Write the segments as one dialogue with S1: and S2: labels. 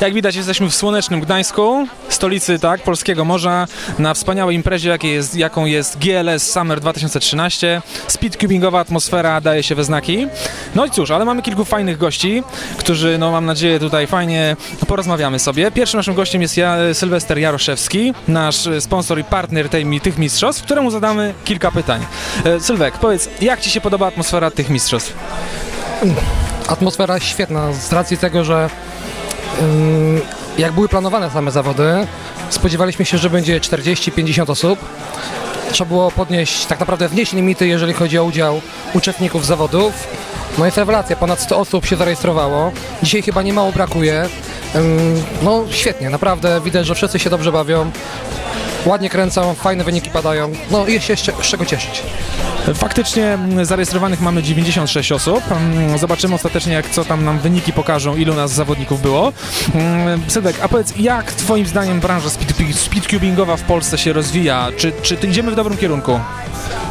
S1: Jak widać, jesteśmy w słonecznym Gdańsku, stolicy tak, polskiego morza, na wspaniałej imprezie, jest, jaką jest GLS Summer 2013. Speedcubingowa atmosfera daje się we znaki. No i cóż, ale mamy kilku fajnych gości, którzy, no mam nadzieję, tutaj fajnie porozmawiamy sobie. Pierwszym naszym gościem jest ja, Sylwester Jaroszewski, nasz sponsor i partner tej, tych mistrzostw, któremu zadamy kilka pytań. E, Sylwek, powiedz, jak Ci się podoba atmosfera tych mistrzostw?
S2: Atmosfera świetna z racji tego, że jak były planowane same zawody, spodziewaliśmy się, że będzie 40-50 osób. Trzeba było podnieść, tak naprawdę wnieść limity, jeżeli chodzi o udział uczestników zawodów. No jest rewelacja, ponad 100 osób się zarejestrowało. Dzisiaj chyba nie mało brakuje. No świetnie, naprawdę widać, że wszyscy się dobrze bawią. Ładnie kręcą, fajne wyniki padają. No i się jeszcze z czego cieszyć.
S1: Faktycznie mm, zarejestrowanych mamy 96 osób. Mm, Zobaczymy ostatecznie, jak co tam nam wyniki pokażą, ilu nas zawodników było. Mm, Sylwek, a powiedz, jak twoim zdaniem branża speed- speedcubingowa w Polsce się rozwija? Czy, czy ty idziemy w dobrym kierunku?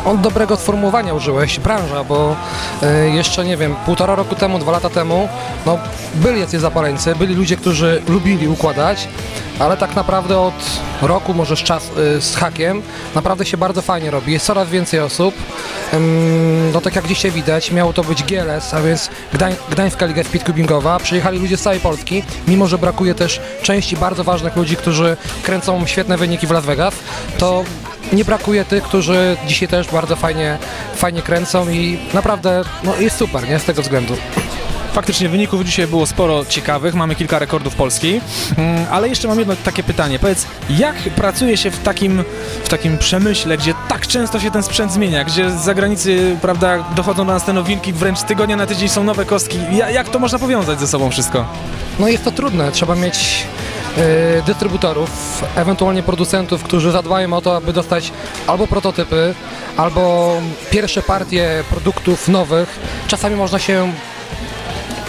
S2: On dobrego sformułowania użyłeś, branża, bo y, jeszcze nie wiem, półtora roku temu, dwa lata temu, no byli jacyś zapaleńcy, byli ludzie, którzy lubili układać, ale tak naprawdę od roku, może z, czas, y, z hakiem, naprawdę się bardzo fajnie robi. Jest coraz więcej osób. No tak jak dzisiaj widać, miało to być GLS, a więc Gdań, Gdańska Liga Speedcubingowa. Przyjechali ludzie z całej Polski, mimo że brakuje też części bardzo ważnych ludzi, którzy kręcą świetne wyniki w Las Vegas, to nie brakuje tych, którzy dzisiaj też bardzo fajnie, fajnie kręcą i naprawdę no, jest super, nie? Z tego względu.
S1: Faktycznie wyników dzisiaj było sporo ciekawych, mamy kilka rekordów Polski, Mm, ale jeszcze mam jedno takie pytanie. Powiedz, jak pracuje się w takim, w takim przemyśle, gdzie tak często się ten sprzęt zmienia, gdzie z zagranicy, prawda, dochodzą do nas te nowinki, wręcz tygodnia na tydzień są nowe kostki. Ja, jak to można powiązać ze sobą wszystko?
S2: No jest to trudne, trzeba mieć y, dystrybutorów, ewentualnie producentów, którzy zadbają o to, aby dostać albo prototypy, albo pierwsze partie produktów nowych. Czasami można się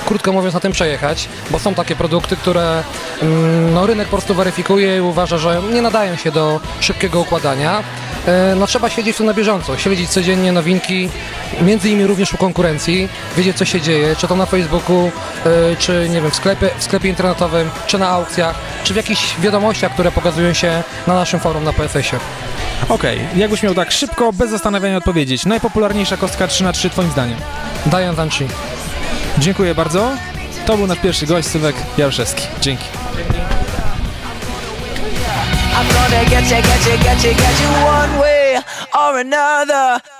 S2: krótko mówiąc, na tym przejechać, bo są takie produkty, które mm, no, rynek po prostu weryfikuje i uważa, że nie nadają się do szybkiego układania. E, No trzeba siedzieć tu na bieżąco, śledzić codziennie nowinki, między innymi również u konkurencji, wiedzieć co się dzieje, czy to na Facebooku, e, czy nie wiem, w sklepie, w sklepie internetowym, czy na aukcjach, czy w jakichś wiadomościach, które pokazują się na naszym forum na PSS-ie.
S1: Okej, jakbyś miał tak szybko, bez zastanawiania odpowiedzieć. Najpopularniejsza kostka 3 na 3 twoim zdaniem?
S2: Daję Vanchi.
S1: Dziękuję bardzo. To był nasz pierwszy gość, Sylwek Jaroszewski. Dzięki.
S3: I'm gonna get you, get you, get you, get you one way or another.